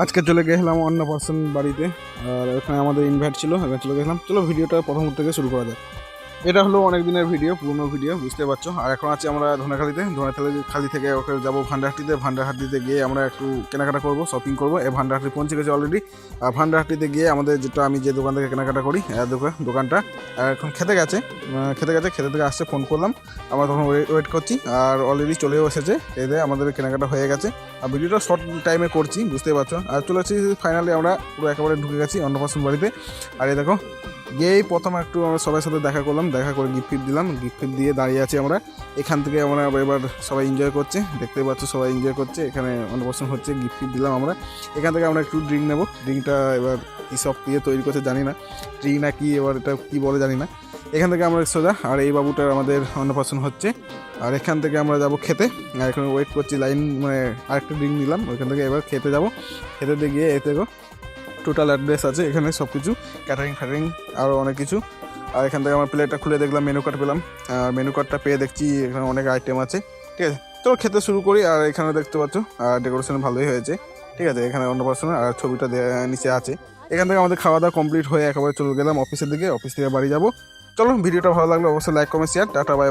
আজকে চলে গেছিলাম অন্য পার্সন বাড়িতে। আর ওখানে আমাদের ইনভাইট ছিল, এবার চলে গেছিলাম চলো ভিডিওটা প্রথম থেকে শুরু করা যাক। এটা হলো অনেক দিনের ভিডিও পুরনো ভিডিও বুঝতে পারছ। আর এখন আছি আমরা ধনেখালিতে। ধনেখালি খালি থেকে ওকে যাব ভান্ডারহাটিতে ভান্ডারহাটিতে গিয়ে আমরা একটু কেনাকাটা করব শপিং করব। এই ভান্ডারহাটি পৌঁছে গেছে অলরেডি আর ভান্ডারহাটিতে গিয়ে আমাদের যেটা আমি যে দোকান থেকে কেনাকাটা করি দোকানটা এখন খেতে গেছে। খেতে গেছে, খেতে থেকে আসছে ফোন করলাম। আমরা তখন ওয়েট করছি। আর অলরেডি চলেও এসেছে। এদের আমাদের কেনাকাটা হয়ে গেছে। আর ভিডিওটা শর্ট টাইমে করছি, বুঝতে পারছ। আর চলে আসছি ফাইনালি আমরা পুরো একেবারে ঢুকে গেছি অন্নপ্রাশন বাড়িতে। আর এই দেখো গিয়েই প্রথম একটু আমরা সবার সাথে দেখা করলাম, দেখা করে গিফট ফিফট দিলাম। গিফট ফিফট দিয়ে দাঁড়িয়ে আছি আমরা। এখান থেকে আমরা এবার সবাই এনজয় করছে। দেখতেই পাচ্ছ সবাই এনজয় করছে। এখানে অন্নপ্রাশন হচ্ছে গিফট ফিফট দিলাম আমরা। এখান থেকে আমরা একটু ড্রিঙ্ক নেব। ড্রিঙ্কটা এবার কী সব দিয়ে তৈরি করছে, জানি না। ড্রিঙ্ক না কি এবার এটা কী বলে জানি না। এখান থেকে আমরা সোজা, আর এই বাবুটার আমাদের অন্নপ্রাশন হচ্ছে। আর এখান থেকে আমরা যাব খেতে। আর এখানে ওয়েট করছি লাইন মানে আরেকটা ড্রিঙ্ক নিলাম। ওইখান থেকে এবার খেতে যাব। খেতে দিয়ে গিয়ে এতে টোটাল অ্যাড্রেস আছে, এখানে সব কিছু ক্যাটারিং ফ্যাটারিং আরও অনেক কিছু। আর এখান থেকে আমার প্লেটটা খুলে দেখলাম মেনু কার্ড পেলাম। আর মেনু কার্ডটা পেয়ে দেখছি, এখানে অনেক আইটেম আছে, ঠিক আছে? তো খেতে শুরু করি, আর এখানে দেখতে পাচ্ছ, আর ডেকোরেশন ভালোই হয়েছে, ঠিক আছে? এখানে অন্নপ্রাশন আর ছবিটা নিচে আছে। এখান থেকে আমাদের খাওয়া দাওয়া কমপ্লিট হয়ে একেবারে চলে গেলাম অফিসের দিকে অফিস থেকে বাড়ি যাব। চলো, ভিডিওটা ভালো লাগলে অবশ্যই like comment share tata bye bye